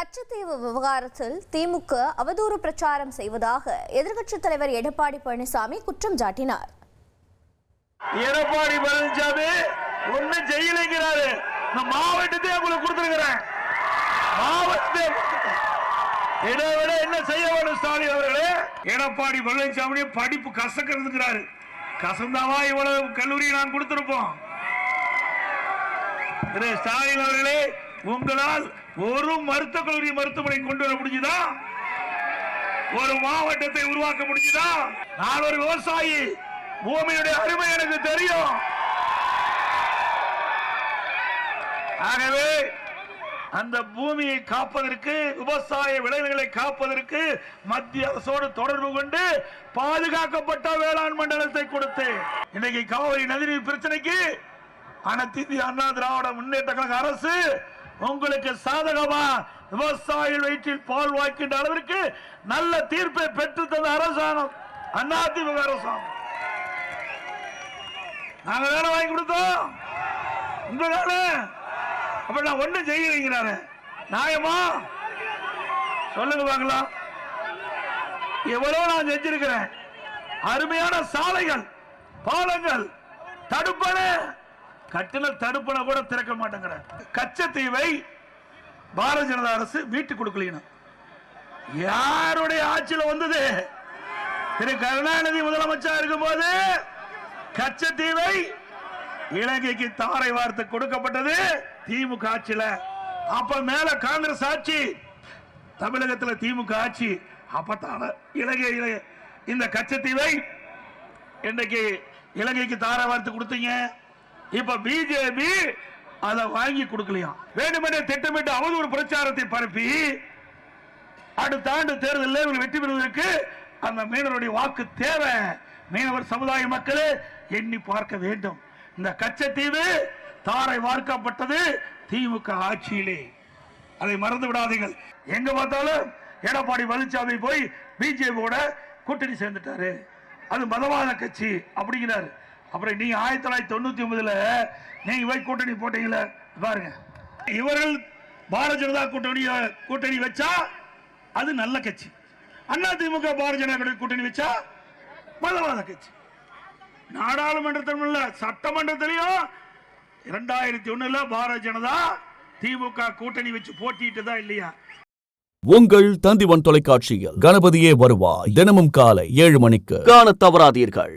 கச்சத்தீவு விவகாரத்தில் திமுக அவதூறு பிரச்சாரம் செய்வதாக எதிர்க்கட்சித் தலைவர் எடப்பாடி பழனிசாமி குற்றம் சாட்டினார். எடப்பாடி பழனிசாமி ஒண்ணு செய்யலைங்கிறாரு. நான் மாவட்டத்தை உங்களுக்கு கொடுத்துருக்கிறேன். மாவட்டத்தை இதை விட என்ன செய்ய வேணும் ஸ்டாலின் அவர்களே? எடப்பாடி பழனிசாமி படிப்பு கசக்கிறதுங்கிறாரு. கசந்தாவா இவ்வளவு கல்லூரி நான் கொடுத்திருப்போம். திரு ஸ்டாலின் அவர்களே உங்களால் ஒரு மருத்துவக் கல்லூரி மருத்துவமனை கொண்டு வர முடிஞ்சுதா? ஒரு மாவட்டத்தை உருவாக்க முடிஞ்சுதா? நான் ஒரு விவசாயி. பூமியுடைய அருமை எனக்கு தெரியும். ஆகவே அந்த பூமியை காப்பதற்கு விவசாய விளைவுகளை காப்பதற்கு மத்திய அரசோடு தொடர்பு கொண்டு பாதுகாக்கப்பட்ட வேளாண் மண்டலத்தை கொடுத்து இன்னைக்கு காவிரி நதிநீர் பிரச்சனைக்கு அனைத்து அண்ணா திராவிட முன்னேற்ற கழக அரசு உங்களுக்கு சாதகமா விவசாயிகள் வயிற்றில் பால் வாய்க்கின்ற அளவிற்கு நல்ல தீர்ப்பை பெற்று தந்த அரசாங்கம். அதிமுக அரசாங்கம். நாங்க வேலை வாங்கி கொடுத்தோம். உங்க வேலை. அப்ப நான் ஒண்ணு செய்யலைங்கிறாரு நியாயமா? சொல்லுங்க பாக்கலாம் எவ்வளவு நான் செஞ்சிருக்கிறேன்? அருமையான சாலைகள் பாலங்கள் தடுப்பணை. கட்டின தடுப்பணை கூட திறக்க மாட்டேங்கிற. கச்சத்தீவை பாரதிய ஜனதா அரசு வீட்டு கொடுக்கலீங்க யாருடைய ஆட்சியில் வந்தது? திரு கருணாநிதி முதலமைச்சர் இருக்கும்போது கச்சத்தீவை இலங்கைக்கு தாரை வார்த்தை கொடுக்கப்பட்டது திமுக ஆட்சியில. அப்ப மேல காங்கிரஸ் ஆட்சி தமிழகத்தில் திமுக ஆட்சி. அப்பத்தான இலங்கை இந்த கச்சத்தீவை இன்றைக்கு இலங்கைக்கு தாரை வார்த்தை கொடுத்தீங்க. இப்ப பிஜேபி அதை வாங்கி கொடுக்கலையா வேண்டுமென்றே திட்டமிட்டு அவதூறு பிரச்சாரத்தை பரப்பி அடுத்த ஆண்டு தேர்தலில் இவர்கள் வெற்றி பெறுவதற்கு அந்த மீனவருடைய வாக்கு தேவை. மீனவர் சமுதாய மக்களே எண்ணி பார்க்க வேண்டும். இந்த கச்சத்தீவு தாரை வார்க்கப்பட்டது திமுக ஆட்சியிலே. அதை மறந்து விடாதீர்கள். எங்க பார்த்தாலும் எடப்பாடி பழனிசாமி போய் பிஜேபியோட கூட்டணி சேர்ந்துட்டாரு. அது மதவாத கட்சி அப்படிங்கிறாரு. அப்புறம் நீங்க ஆயிரத்தி தொள்ளாயிரத்தி தொண்ணூத்தி ஒன்பதுல நீங்க போய் கூட்டணி போட்டீங்களே பாருங்க. இவர்கள் பாரதிய ஜனதா கூட்டணி கூட்டணி வச்சா அது நல்ல கட்சி. அண்ணா திமுக பாரதிய ஜனதா கூட்டணி வச்சா மதவாத கட்சி. நாடாளுமன்றத்திலும் இல்ல சட்டமன்றத்திலையும் இரண்டாயிரத்தி ஒண்ணுல பாரதிய ஜனதா திமுக கூட்டணி வச்சு போட்டிட்டு தான் இல்லையா? உங்கள் தந்திவன் தொலைக்காட்சியில் கணபதியே வருவாய். தினமும் காலை ஏழு மணிக்கு காண தவறாதீர்கள்.